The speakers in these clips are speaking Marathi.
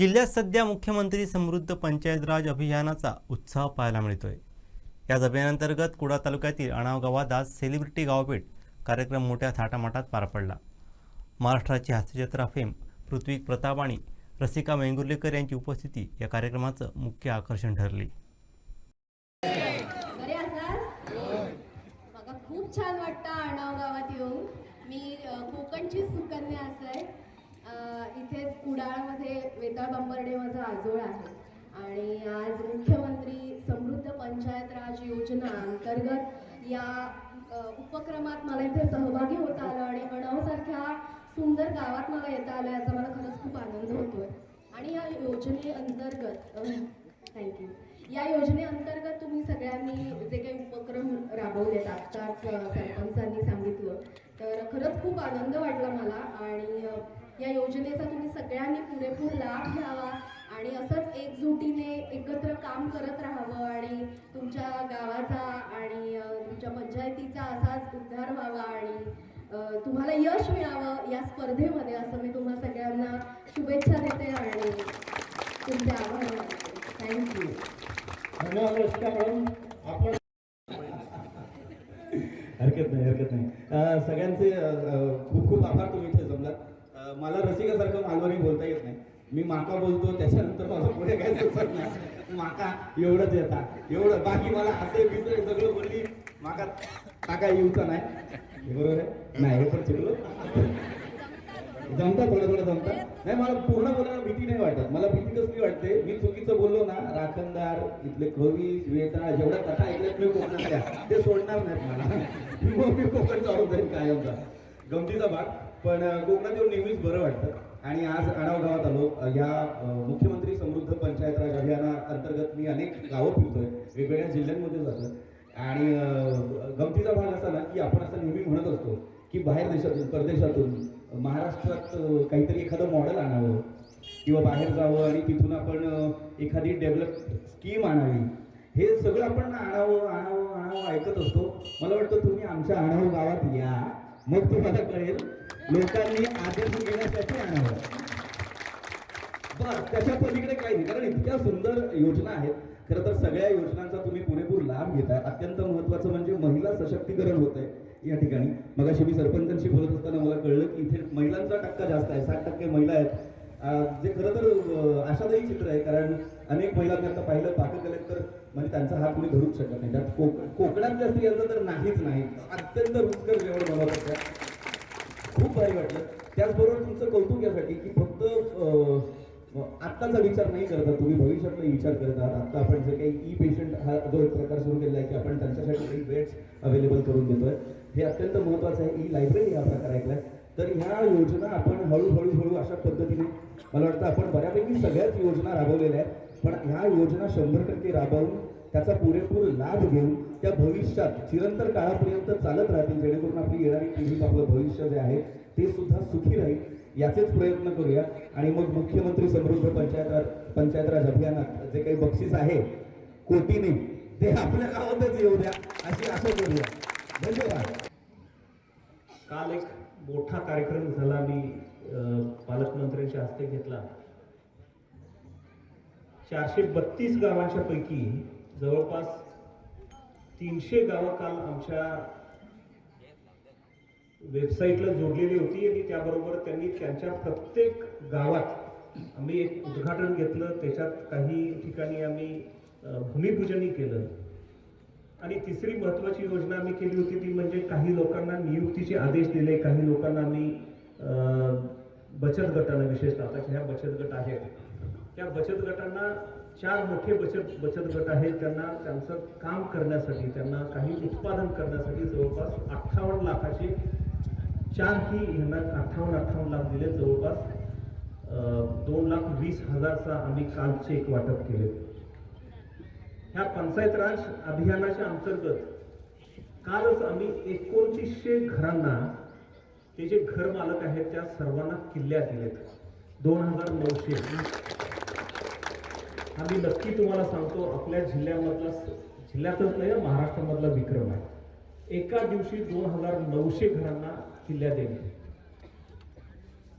जिल्ह्यात सध्या मुख्यमंत्री समृद्ध पंचायत राज अभियानाचा उत्साह पाहायला मिळतोय. याच अभियानांतर्गत कुडा तालुक्यातील अणाव गावात आज सेलिब्रिटी गावपेठ कार्यक्रम मोठ्या थाटामाटात पार पडला. महाराष्ट्राची हास्यजत्रा फेम पृथ्वी प्रताप आणि रसिका वेंगुर्लेकर यांची उपस्थिती या कार्यक्रमाचं मुख्य आकर्षण ठरली. खूप छान वाटतं अणाव गावात येऊन. मी कोकणची सुकन्या असं आहे. इथेच कुडाळमध्ये वेताळ बांबर्डे माझा आजोळ आहे. आणि आज मुख्यमंत्री समृद्ध पंचायत राज योजना अंतर्गत या उपक्रमात मला इथे सहभागी होता आलं आणि अणावसारख्या सुंदर गावात मला येता आलं याचा मला खरंच खूप आनंद होतोय. आणि या योजनेअंतर्गत थँक्यू या योजनेअंतर्गत तुम्ही सगळ्यांनी जे काही उपक्रम राबवलेत आत्ताच सरपंचांनी सांगितलं तर खरंच खूप आनंद वाटला मला. आणि या योजनेचा तुम्ही सगळ्यांनी पुरेपूर लाभ घ्यावा आणि असंच एकजुटीने एकत्र काम करत राहावं आणि तुमच्या गावाचा आणि तुमच्या पंचायतीचा असाच उद्धार व्हावा आणि तुम्हाला यश मिळावं या स्पर्धेमध्ये असं मी तुम्हा सगळ्यांना शुभेच्छा देते आणि तुमचे आभार थँक्यू आपण हरकत नाही हरकत नाही. सगळ्यांचे खूप खूप आभार तुम्ही इथे मला रसिकासारखं मालवणी बोलता येत नाही. मी माका बोलतो त्याच्यानंतर माझं पुढे काय सुचत नाही. माका एवढंच येतात एवढं बाकी मला असे बिसे सगळं बोलली माका टाका येऊचा नाही. बरोबर आहे? नाही हे पण चुकलो. जमता थोडं थोडं जमतात नाही मला पूर्ण बोलायला भीती नाही वाटत. मला भीती कसली वाटते? मी चुकीचं बोललो ना राखणदार इथले कवी श्वेता जेवढ्या कथा ऐकल्यात मी कोकणातल्या ते सोडणार नाहीत मला. मग मी कोकण चालू जाईल कायमचा. गमतीचा भाग. पण कोकणात येऊन नेहमीच बरं वाटतं. आणि आज आणाव गावात आलो. या मुख्यमंत्री समृद्ध पंचायत राज अभियाना अंतर्गत मी अनेक गावं फिरतोय. वेगवेगळ्या जिल्ह्यांमध्ये जातो आणि गमतीचा भाग असा ना की आपण असं नेहमी म्हणत असतो की बाहेर देशातून परदेशातून महाराष्ट्रात काहीतरी एखादं मॉडेल आणावं. किंवा बाहेर जावं आणि तिथून आपण एखादी डेव्हलप स्कीम आणावी. हे सगळं आपण आणावं आणावं आणावं ऐकत असतो. मला वाटतं तुम्ही आमच्या आणावं गावात या. मग तुम्हाला कळेल लोकांनी आदर्श घेण्यासाठी आणावं. बस त्याच्या पलीकडे काही नाही कारण इतक्या सुंदर योजना आहेत. खरं तर सगळ्या योजनांचा तुम्ही पुरेपूर लाभ घेताय. अत्यंत महत्वाचं म्हणजे महिला सशक्तीकरण होत आहे या ठिकाणी. मगाशी मी सरपंचांशी बोलत असताना मला कळलं की इथे महिलांचा टक्का जास्त आहे साठ टक्के महिला आहेत. जे खरं तर आशादायी चित्र आहे कारण अनेक महिलांनी आता पाहिलं पाककलेत तर म्हणजे त्यांचा हात कुणी धरूच शकत नाही. त्यात कोकणात कोकणातल्या स्त्रियांचं तर नाहीच नाही. अत्यंत रुचकर जेवण बनवत असतात. खूप भारी वाटलं. त्याचबरोबर तुमचं कौतुक यासाठी की फक्त आत्ताचा विचार नाही करता तुम्ही भविष्यातला विचार करत आहात. आता आपण जे काही ई पेशंट हा जो एक प्रकार सुरू केला आहे की आपण त्यांच्यासाठी काही बेड्स अवेलेबल करून देतोय हे अत्यंत महत्वाचं आहे. ई लायब्ररी हा प्रकार ऐकलाय. तर ह्या योजना आपण हळूहळू हळू अशा पद्धतीने मला वाटतं आपण बऱ्यापैकी सगळ्याच योजना राबवलेल्या आहेत. पण ह्या योजना शंभर टक्के राबवून त्याचा पुरेपूर लाभ घेऊन त्या भविष्यात चिरंतर काळापर्यंत चालत राहतील जेणेकरून आपली येणारी पिढी आपलं भविष्य जे आहे ते सुद्धा सुखी राहील याचेच प्रयत्न करूया. आणि मग मुख्यमंत्री समृद्ध पंचायत पंचायत राज अभियानात जे काही बक्षीस आहे कोटीने ते आपल्या गावातच येऊ द्या अशी आशा करूया. धन्यवाद. काल एक मोठा कार्यक्रम झाला मी पालकमंत्र्यांच्या हस्ते घेतला. चारशे बत्तीस गावांच्या पैकी जवळपास तीनशे गावं काल आमच्या वेबसाईटला जोडलेली होती आणि त्याबरोबर त्यांनी त्यांच्या प्रत्येक गावात आम्ही एक उद्घाटन घेतलं. त्याच्यात काही ठिकाणी आम्ही भूमिपूजनही केलं. आणि तिसरी महत्वाची योजना आम्ही केली होती ती म्हणजे काही लोकांना नियुक्तीचे आदेश दिले. काही लोकांना आम्ही बचत गटांना विशेषतः आता ह्या बचत गट आहेत. त्या बचत गटांना चार मोठे बचत बचत गट आहेत. त्यांना त्यांचं काम करण्यासाठी त्यांना काही उत्पादन करण्यासाठी जवळपास अठ्ठावन्न लाखाचे चारही ह्यांना अठ्ठावन्न अठ्ठावन्न लाख दिले. जवळपास दोन लाख वीस हजारचा आम्ही काल चेक वाटप केले. ह्या पंचायत राज अभियानाच्या अंतर्गत कालच आम्ही एकोणतीसशे घरांना ते जे घर मालक आहेत त्या सर्वांना किल्ल्या दिलेत. दोन हजार नऊशे. आम्ही नक्की तुम्हाला सांगतो आपल्या जिल्ह्यामधला जिल्ह्यातच नाही महाराष्ट्रामधला विक्रम आहे. एका दिवशी दोन हजार नऊशे घरांना किल्ल्या देणे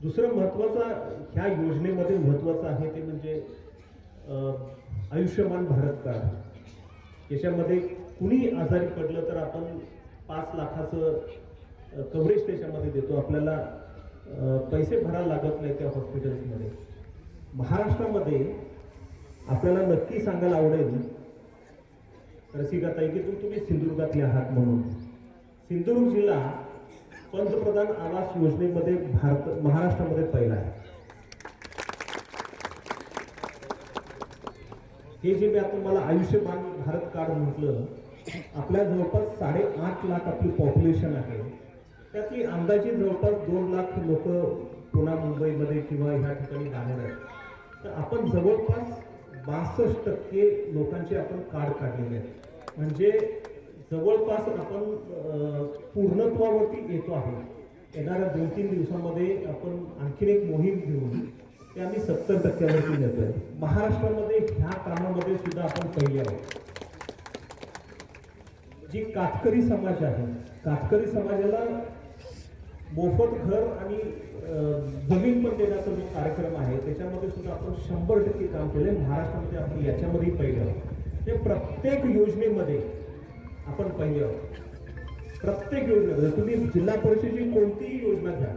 दुसरं महत्वाचं ह्या योजनेमध्ये महत्वाचं आहे ते म्हणजे आयुष्यमान भारत कार्ड. याच्यामध्ये कुणी आजारी पडलं तर आपण पाच लाखाचं कव्हरेज त्याच्यामध्ये देतो. आपल्याला पैसे भरायला लागत नाही त्या हॉस्पिटल्समध्ये महाराष्ट्रामध्ये आपल्याला नक्की सांगायला आवडेल रसिकाताई की तुम्ही सिंधुदुर्गातले आहात म्हणून. सिंधुदुर्ग जिल्हा पंतप्रधान आवास योजनेमध्ये भारत महाराष्ट्रामध्ये पहिला आहे. हे जे मी आता मला आयुष्यमान भारत कार्ड म्हटलं आपल्या जवळपास साडेआठ लाख आपली पॉप्युलेशन आहे. त्यातली अंदाजे जवळपास दोन लाख लोक पुन्हा मुंबईमध्ये किंवा ह्या ठिकाणी राहणार आहेत. तर आपण जवळपास बासष्ट टक्के लोकांचे आपण कार्ड काढलेले आहेत. म्हणजे जवळपास आपण पूर्णत्वावरती येतो आहे. येणाऱ्या दोन तीन दिवसामध्ये आपण आणखीन एक मोहीम घेऊन ते आम्ही सत्तर टक्क्यावरती नेतोय महाराष्ट्रामध्ये ह्या कामामध्ये सुद्धा आपण पहिले आहोत. जी कातकरी समाज आहे कातकरी समाजाला मोफत घर आणि जमीन पण देण्याचा जो कार्यक्रम आहे त्याच्यामध्ये सुद्धा आपण शंभर टक्के काम केले महाराष्ट्रामध्ये आपण याच्यामध्ये पहिलं ते म्हणजे प्रत्येक योजनेमध्ये आपण पहिलं प्रत्येक योजनेमध्ये तुम्ही जिल्हा परिषदेची कोणतीही योजना घ्या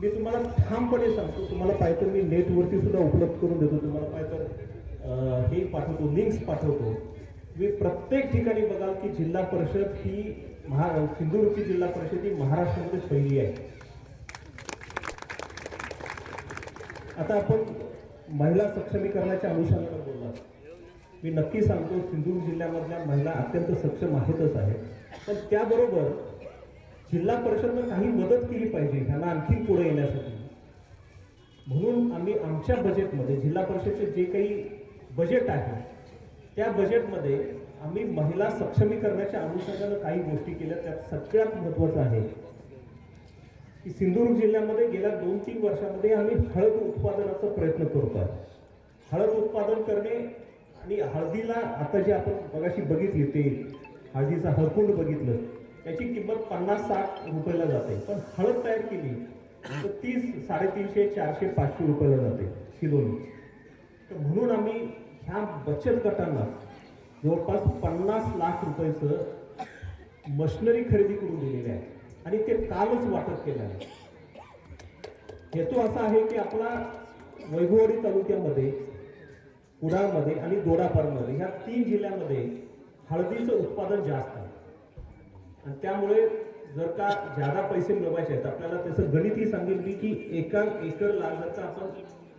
मी तुम्हाला ठामपणे सांगतो तुम्हाला पाहिजे मी नेटवरती सुद्धा उपलब्ध करून देतो. तुम्हाला पाहिजे तर हे पाठवतो लिंक्स पाठवतो. मी प्रत्येक ठिकाणी बघाल की जिल्हा परिषद ही महा सिंधुदुर्गची जिल्हा परिषद ही महाराष्ट्रामध्ये पहिली आहे. आता आपण महिला सक्षमीकरणाच्या अनुषंगाने बोललात मी नक्की सांगतो सिंधुदुर्ग जिल्ह्यामधल्या महिला अत्यंत सक्षम आहेतच आहेत. पण त्याबरोबर जिल्हा परिषदनं काही मदत केली पाहिजे ह्यांना आणखी पुढे येण्यासाठी. म्हणून आम्ही आमच्या बजेटमध्ये जिल्हा परिषदचे जे काही बजेट आहे त्या बजेटमध्ये आम्ही महिला सक्षमीकरणाच्या अनुषंगानं काही गोष्टी केल्या त्यात सगळ्यात महत्त्वाचं आहे की सिंधुदुर्ग जिल्ह्यामध्ये गेल्या दोन तीन वर्षामध्ये आम्ही हळद उत्पादनाचा प्रयत्न करतो आहे. हळद उत्पादन करणे आणि हळदीला आता जे आपण मगाशी बघितली ते हळदीचा हळकुंड बघितलं त्याची किंमत पन्नास साठ रुपयाला जाते. पण हळद तयार केली तर तीस साडेतीनशे चारशे पाचशे रुपयाला जाते किलोनी. तर म्हणून आम्ही ह्या बचत गटांना जवळपास पन्नास लाख रुपयाचं मशिनरी खरेदी करून दिलेली आहे. आणि ते कालच वाटप केलं आहे. हेतू असा आहे की आपला वैभववाडी तालुक्यामध्ये कुडाळमध्ये आणि दोडापारमध्ये ह्या तीन जिल्ह्यामध्ये हळदीचं उत्पादन जास्त आहे. आणि त्यामुळे जर का जादा पैसे मिळवायचे आहेत आपल्याला त्याचं गणितही सांगितली की एका एकरला जर का आपण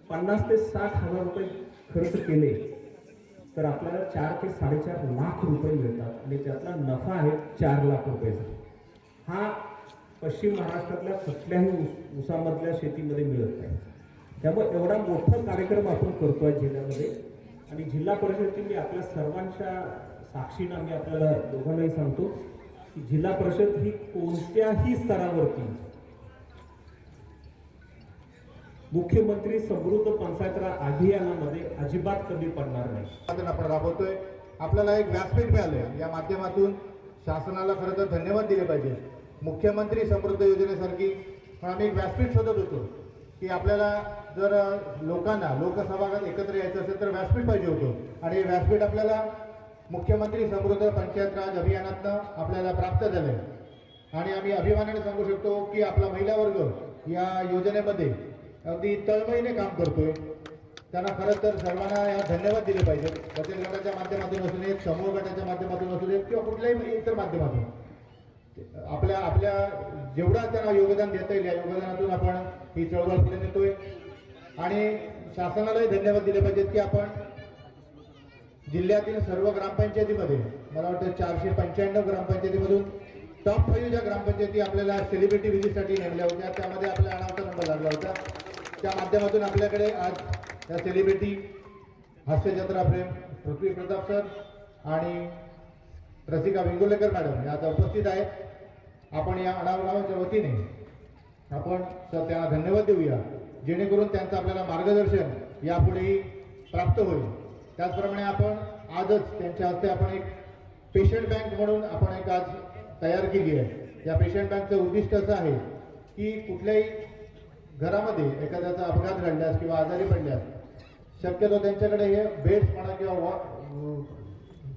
पन्नास ते साठ हजार रुपये खर्च केले. तर आपल्याला चार ते साडेचार लाख रुपये मिळतात. आणि त्यातला नफा आहे चार लाख रुपयाचा. हा पश्चिम महाराष्ट्रातल्या कुठल्याही उस ऊसामधल्या शेतीमध्ये मिळत नाही. त्यामुळे एवढा मोठा कार्यक्रम आपण करतो आहे जिल्ह्यामध्ये. आणि जिल्हा परिषदची मी आपल्या सर्वांच्या साक्षीनं मी आपल्याला दोघांनाही सांगतो की जिल्हा परिषद ही कोणत्याही स्तरावरती मुख्यमंत्री समृद्ध पंचायतराज अभियानामध्ये अजिबात कमी पडणार नाही. आपण राबवतोय. आपल्याला एक व्यासपीठ मिळालं या माध्यमातून शासनाला खरं तर धन्यवाद दिले पाहिजे. मुख्यमंत्री समृद्ध योजनेसारखी पण आम्ही एक व्यासपीठ शोधत होतो की आपल्याला जर लोकांना लोकसभागात एकत्र यायचं असेल तर व्यासपीठ पाहिजे होतं. आणि हे व्यासपीठ आपल्याला मुख्यमंत्री समृद्ध पंचायत राज अभियानातनं आपल्याला प्राप्त झालं आणि आम्ही अभिमानाने सांगू शकतो की आपला महिला वर्ग या योजनेमध्ये अगदी तळमळीने काम करतोय. त्यांना खरं तर सर्वांना या धन्यवाद दिले पाहिजेत बचत गटाच्या माध्यमातून असू देत समूह गटाच्या माध्यमातून असू देत किंवा कुठल्याही म्हणजे इतर माध्यमातून. आपल्या आपल्या जेवढा त्यांना योगदान देता येईल या योगदानातून आपण ही चळवळ पुढे नेतोय. आणि शासनालाही धन्यवाद दिले पाहिजेत की आपण जिल्ह्यातील सर्व ग्रामपंचायतीमध्ये मला वाटतं चारशे पंच्याण्णव ग्रामपंचायतीमधून टॉप फाईव्ह ज्या ग्रामपंचायती आपल्याला सेलिब्रिटी विधीसाठी नेमल्या होत्या. त्यामध्ये आपल्या अनावचा नंबर लागला होता. त्या माध्यमातून आपल्याकडे आज त्या सेलिब्रिटी हास्यजत्रा प्रेम पृथ्वी प्रताप सर आणि रसिका वेंगुर्लेकर मॅडम या आता उपस्थित आहेत. आपण या आढावा वतीने आपण सर त्यांना धन्यवाद देऊया जेणेकरून त्यांचं आपल्याला मार्गदर्शन यापुढेही प्राप्त होईल. त्याचप्रमाणे आपण आजच त्यांच्या हस्ते आपण एक पेशंट बँक म्हणून आपण एक आज तयार केली आहे. या पेशंट बँकचं उद्दिष्ट असं आहे की कुठल्याही घरामध्ये एखाद्याचा अपघात घडल्यास किंवा आजारी पडल्यास शक्यतो त्यांच्याकडे हे बेड्स म्हणा किंवा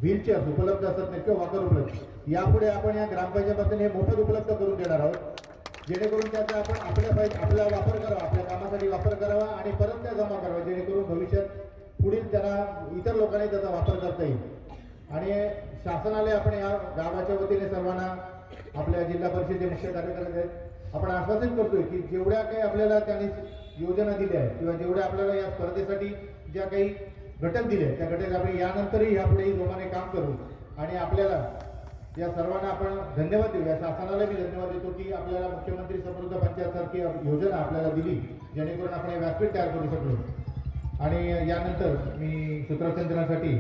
व्हीलचेअर उपलब्ध असत नाही किंवा वॉकर उपलब्ध. यापुढे आपण या ग्रामपंचायतीपासून हे मोफत उपलब्ध करून देणार आहोत. जेणेकरून त्याचा आपण आपल्या पाहिजे आपला वापर करावा आपल्या कामासाठी वापर करावा आणि परत त्या जमा करावा जेणेकरून भविष्यात पुढील त्याला इतर लोकांनी त्याचा वापर करता येईल. आणि शासनाला आपण या गावाच्या वतीने सर्वांना आपल्या जिल्हा परिषदेचे मुख्य कार्यकारी आहेत आपण आश्वासित करतोय की जेवढ्या काही आपल्याला त्याने योजना दिल्या आहेत किंवा जेवढ्या आपल्याला या स्पर्धेसाठी ज्या काही घटक दिले आहेत त्या घटक आपण यानंतरही यापुढेही जोमाने काम करू. आणि आपल्याला या सर्वांना आपण धन्यवाद देऊ. या शासनाला मी धन्यवाद देतो की आपल्याला मुख्यमंत्री समृद्ध पंचायतसारखी योजना आपल्याला दिली जेणेकरून आपण हे व्यासपीठ तयार करू शकलो. आणि यानंतर मी सूत्रसंचनासाठी